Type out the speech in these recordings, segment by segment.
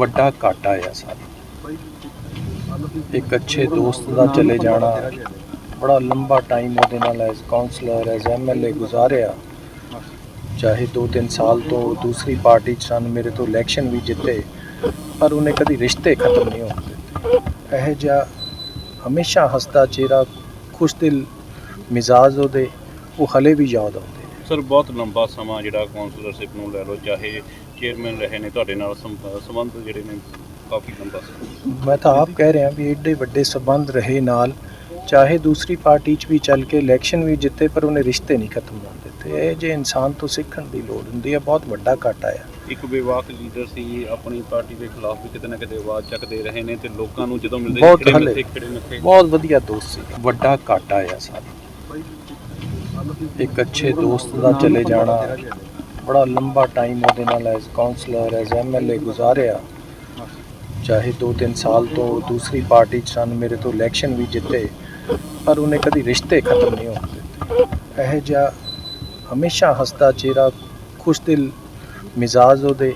ਵੱਡਾ ਘਾਟਾ ਆ ਸਾਨੂੰ ਇੱਕ ਅੱਛੇ ਦੋਸਤ ਦਾ ਚਲੇ ਜਾਣਾ, ਬੜਾ ਲੰਬਾ ਟਾਈਮ ਉਹਦੇ ਨਾਲ ਐਜ਼ ਕਾਉਂਸਲਰ ਐਜ਼ ਐਮਐਲਏ ਗੁਜ਼ਾਰਿਆ। ਚਾਹੇ 2-3 ਸਾਲ ਤੋਂ ਦੂਸਰੀ ਪਾਰਟੀ 'ਚ ਸਨ, ਮੇਰੇ ਤੋਂ ਇਲੈਕਸ਼ਨ ਵੀ ਜਿੱਤੇ, ਪਰ ਉਹਨੇ ਕਦੀ ਰਿਸ਼ਤੇ ਖਤਮ ਨਹੀਂ ਹੋਣ ਦਿੱਤੇ। ਇਹ ਜਿਹਾ ਹਮੇਸ਼ਾ ਹੱਸਦਾ ਚਿਹਰਾ, ਖੁਸ਼ ਦਿਲ, ਮਿਜ਼ਾਜ ਉਹਦੇ, ਉਹ ਹਲੇ ਵੀ ਯਾਦ ਆਉਂਦੇ ਸਰ ਬਹੁਤ ਲੰਬਾ ਸਮਾਂ ਜਿਹੜਾ ਕਾਉਂਸਲਰਸ਼ਿਪ ਨੂੰ ਲੈ ਲਓ, ਚਾਹੇ ਚੇਅਰਮੈਨ ਰਹੇ ਨੇ ਤੁਹਾਡੇ ਨਾਲ ਸੰਪ- ਸੰਬੰਧ ਜਿਹੜੇ ਨੇ ਕਾਫੀ ਲੰਬਾ ਸਮਾਂ ਮੈਂ ਤਾਂ ਆਪ ਕਹਿ ਰਿਹਾ ਵੀ ਏਡੇ ਵੱਡੇ ਸਬੰਧ ਰਹੇ ਨਾਲ ਚਾਹੇ ਦੂਸਰੀ ਪਾਰਟੀ 'ਚ ਵੀ ਚੱਲ ਕੇ ਇਲੈਕਸ਼ਨ ਵੀ ਜਿੱਤੇ ਪਰ ਉਹਨੇ ਰਿਸ਼ਤੇ ਨਹੀਂ ਖਤਮ ਹੋਣ ਦਿੱਤੇ। ਇਹ ਜੇ ਇਨਸਾਨ ਤੋਂ ਸਿੱਖਣ ਦੀ ਲੋੜ ਹੁੰਦੀ ਹੈ ਬਹੁਤ ਵੱਡਾ ਘਾਟਾ ਆ। ਇੱਕ ਵਿਵਾਕ ਲੀਡਰ ਸੀ ਆਪਣੀ ਪਾਰਟੀ ਦੇ ਖਿਲਾਫ ਵੀ ਕਿਤੇ ਨਾ ਕਿਤੇ ਆਵਾਜ਼ ਚੱਕਦੇ ਰਹੇ ਨੇ ਤੇ ਲੋਕਾਂ ਨੂੰ ਜਦੋਂ ਮਿਲਦੇ ਬਹੁਤ ਖਿੜੇ ਹਲੇ। ਮੱਥੇ ਖਿੜੇ ਮੱਥੇ। ਬਹੁਤ ਵਧੀਆ ਦੋਸਤ ਸੀ। ਵੱਡਾ ਘਾਟਾ ਆ ਸਾਨੂੰ ਇੱਕ ਅੱਛੇ ਦੋਸਤ ਦਾ ਚਲੇ ਜਾਣਾ। ਬੜਾ ਲੰਬਾ ਟਾਈਮ ਉਹਦੇ ਨਾਲ ਐਜ਼ ਕਾਉਂਸਲਰ ਐਜ਼ ਐਮਐਲਏ ਗੁਜ਼ਾਰਿਆ। ਚਾਹੇ 2-3 ਸਾਲ ਤੋਂ ਦੂਸਰੀ ਪਾਰਟੀ 'ਚ ਸਨ ਮੇਰੇ ਤੋਂ ਇਲੈਕਸ਼ਨ ਵੀ ਜਿੱਤੇ ਪਰ ਉਹਨੇ ਕਦੀ ਰਿਸ਼ਤੇ ਖਤਮ ਨਹੀਂ ਹੋਣ ਦਿੱਤੇ। ਇਹ ਜਿਹਾ ਹਮੇਸ਼ਾ ਹੱਸਦਾ ਚਿਹਰਾ ਖੁਸ਼ਦਿਲ ਮਿਜ਼ਾਜ ਉਹਦੇ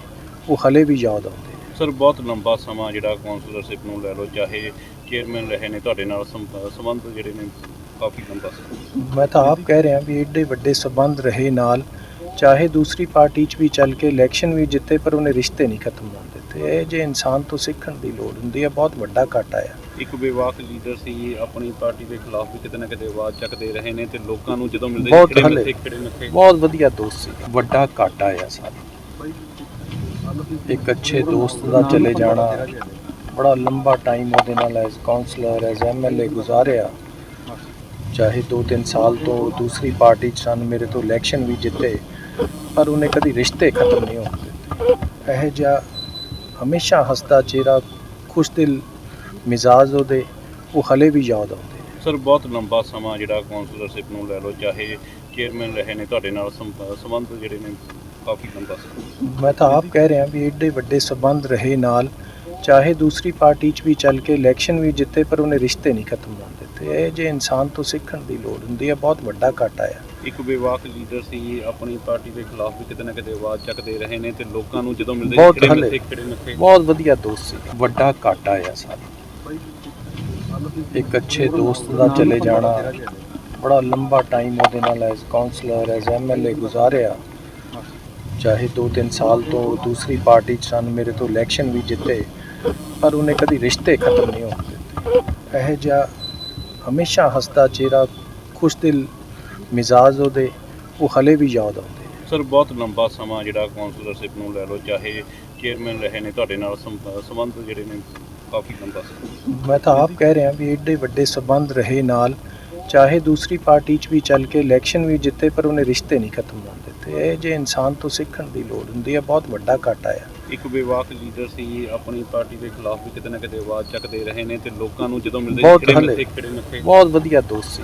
ਉਹ ਹਲੇ ਵੀ ਯਾਦ ਆਉਂਦੇ ਸਰ ਬਹੁਤ ਲੰਬਾ ਸਮਾਂ ਜਿਹੜਾ ਕਾਉਂਸਲਰਸ਼ਿਪ ਨੂੰ ਲੈ ਲਓ ਚਾਹੇ ਚੇਅਰਮੈਨ ਰਹੇ ਨੇ ਤੁਹਾਡੇ ਨਾਲ ਸੰਬੰਧ ਜਿਹੜੇ ਨੇ ਕਾਫੀ ਲੰਬਾ ਮੈਂ ਤਾਂ ਆਪ ਕਹਿ ਰਿਹਾ ਵੀ ਏਡੇ ਵੱਡੇ ਸਬੰਧ ਰਹੇ ਨਾਲ ਚਾਹੇ ਦੂਸਰੀ ਪਾਰਟੀ 'ਚ ਵੀ ਚੱਲ ਕੇ ਇਲੈਕਸ਼ਨ ਵੀ ਜਿੱਤੇ ਪਰ ਉਹਨੇ ਰਿਸ਼ਤੇ ਨਹੀਂ ਖਤਮ ਹੋਣ ਦਿੱਤੇ। ਇਹ ਜੇ ਇਨਸਾਨ ਤੋਂ ਸਿੱਖਣ ਦੀ ਲੋੜ ਹੁੰਦੀ ਹੈ ਬਹੁਤ ਵੱਡਾ ਘਾਟਾ ਆ। ਇੱਕ ਵਿਵਾਕ ਲੀਡਰ ਸੀ ਆਪਣੀ ਪਾਰਟੀ ਦੇ ਖਿਲਾਫ ਵੀ ਕਿਤੇ ਨਾ ਕਿਤੇ ਆਵਾਜ਼ ਚੱਕਦੇ ਰਹੇ ਨੇ ਤੇ ਲੋਕਾਂ ਨੂੰ ਜਦੋਂ ਮਿਲਦੇ ਖਿੜੇ। ਮੱਥੇ ਖਿੜੇ ਮੱਥੇ। ਬਹੁਤ ਵਧੀਆ ਦੋਸਤ ਸੀ। ਵੱਡਾ ਘਾਟਾ ਆ ਸਾਨੂੰ ਇੱਕ ਅੱਛੇ ਦੋਸਤ ਦਾ ਚਲੇ ਜਾਣਾ ਬੜਾ ਲੰਬਾ ਟਾਈਮ ਉਹਦੇ ਨਾਲ ਐਜ਼ ਕਾਉਂਸਲਰ ਐਜ਼ ਐਮਐਲਏ ਗੁਜ਼ਾਰਿਆ। ਚਾਹੇ 2-3 ਸਾਲ ਤੋਂ ਦੂਸਰੀ ਪਾਰਟੀ 'ਚ ਸਨ ਮੇਰੇ ਤੋਂ ਇਲੈਕਸ਼ਨ ਵੀ ਜਿੱਤੇ ਪਰ ਉਹਨੇ ਕਦੀ ਰਿਸ਼ਤੇ ਖਤਮ ਨਹੀਂ ਹੋਣ ਦਿੱਤੇ। ਇਹ ਜਿਹਾ ਹਮੇਸ਼ਾ ਹੱਸਦਾ ਚਿਹਰਾ ਖੁਸ਼ਦਿਲ ਮਿਜ਼ਾਜ ਉਹਦੇ ਉਹ ਹਲੇ ਵੀ ਯਾਦ ਆਉਂਦੇ ਸਰ ਬਹੁਤ ਲੰਬਾ ਸਮਾਂ ਜਿਹੜਾ ਕਾਉਂਸਲਰਸ਼ਿਪ ਨੂੰ ਲੈ ਲਓ ਚਾਹੇ ਚੇਅਰਮੈਨ ਰਹੇ ਨੇ ਤੁਹਾਡੇ ਨਾਲ ਸੰਬੰਧ ਜਿਹੜੇ ਨੇ ਕਾਫੀ ਲੰਬਾ ਮੈਂ ਤਾਂ ਆਪ ਕਹਿ ਰਿਹਾ ਵੀ ਏਡੇ ਵੱਡੇ ਸਬੰਧ ਰਹੇ ਨਾਲ ਚਾਹੇ ਦੂਸਰੀ ਪਾਰਟੀ 'ਚ ਵੀ ਚੱਲ ਕੇ ਇਲੈਕਸ਼ਨ ਵੀ ਜਿੱਤੇ ਪਰ ਉਹਨੇ ਰਿਸ਼ਤੇ ਨਹੀਂ ਖਤਮ ਹੋਣ ਦਿੱਤੇ ਇਹ ਜੇ ਇਨਸਾਨ ਤੋਂ ਸਿੱਖਣ ਦੀ ਲੋੜ ਹੁੰਦੀ ਹੈ ਬਹੁਤ ਵੱਡਾ ਘਾਟਾ ਆ ਇੱਕ ਵਿਵਾਕ ਲੀਡਰ ਸੀ ਆਪਣੀ ਪਾਰਟੀ ਦੇ ਖਿਲਾਫ ਵੀ ਕਿਤੇ ਨਾ ਕਿਤੇ ਆਵਾਜ਼ ਚੱਕਦੇ ਰਹੇ ਨੇ ਤੇ ਲੋਕਾਂ ਨੂੰ ਜਦੋਂ ਮਿਲਦੇ ਬਹੁਤ ਹਲੇ। ਬਹੁਤ ਵਧੀਆ ਦੋਸਤ ਸੀ। ਵੱਡਾ ਘਾਟਾ ਆ ਸਾਨੂੰ ਇੱਕ ਅੱਛੇ ਦੋਸਤ ਦਾ ਚਲੇ ਜਾਣਾ ਬੜਾ ਲੰਬਾ ਟਾਈਮ ਉਹਦੇ ਨਾਲ ਐਜ਼ ਕਾਉਂਸਲਰ ਐਜ਼ ਐਮਐਲਏ ਗੁਜ਼ਾਰਿਆ। ਚਾਹੇ 2-3 ਸਾਲ ਤੋਂ ਦੂਸਰੀ ਪਾਰਟੀ 'ਚ ਸਨ ਮੇਰੇ ਤੋਂ ਇਲੈਕਸ਼ਨ ਵੀ ਜਿੱਤੇ ਪਰ ਉਹਨੇ ਕਦੀ ਰਿਸ਼ਤੇ ਖਤਮ ਨਹੀਂ ਹੋਣ ਦਿੱਤੇ। ਇਹ ਜਿਹਾ ਹਮੇਸ਼ਾ ਹੱਸਦਾ ਚਿਹਰਾ ਖੁਸ਼ਦਿਲ ਮਿਜ਼ਾਜ ਉਹਦੇ ਉਹ ਹਲੇ ਵੀ ਯਾਦ ਆਉਂਦੇ ਨੇ। ਸਰ ਬਹੁਤ ਲੰਬਾ ਸਮਾਂ ਜਿਹੜਾ ਕਾਉਂਸਲਰਸ਼ਿਪ ਨੂੰ ਲੈ ਲਓ ਚਾਹੇ ਚੇਅਰਮੈਨ ਰਹੇ ਨੇ ਤੁਹਾਡੇ ਨਾਲ ਸੰਬੰਧ ਜਿਹੜੇ ਨੇ ਕਾਫੀ ਲੰਬਾ ਮੈਂ ਤਾਂ ਆਪ ਕਹਿ ਰਿਹਾ ਵੀ ਏਡੇ ਵੱਡੇ ਸਬੰਧ ਰਹੇ ਨਾਲ ਚਾਹੇ ਦੂਸਰੀ ਪਾਰਟੀ 'ਚ ਵੀ ਚੱਲ ਕੇ ਇਲੈਕਸ਼ਨ ਵੀ ਜਿੱਤੇ ਪਰ ਉਹਨੇ ਰਿਸ਼ਤੇ ਨਹੀਂ ਖਤਮ ਹੋਣ ਦਿੱਤੇ। ਇਹ ਜੇ ਇਨਸਾਨ ਤੋਂ ਸਿੱਖਣ ਦੀ ਲੋੜ ਹੁੰਦੀ ਹੈ ਬਹੁਤ ਵੱਡਾ ਘਾਟਾ ਆ। ਇੱਕ ਵਿਵਾਕ ਲੀਡਰ ਸੀ ਆਪਣੀ ਪਾਰਟੀ ਦੇ ਖਿਲਾਫ ਵੀ ਕਿਤੇ ਨਾ ਕਿਤੇ ਆਵਾਜ਼ ਚੱਕਦੇ ਰਹੇ ਨੇ ਤੇ ਲੋਕਾਂ ਨੂੰ ਜਦੋਂ ਮਿਲਦੇ ਬਹੁਤ ਖਿੜੇ ਮੱਥੇ ਬਹੁਤ ਵਧੀਆ ਦੋਸਤ ਸੀ।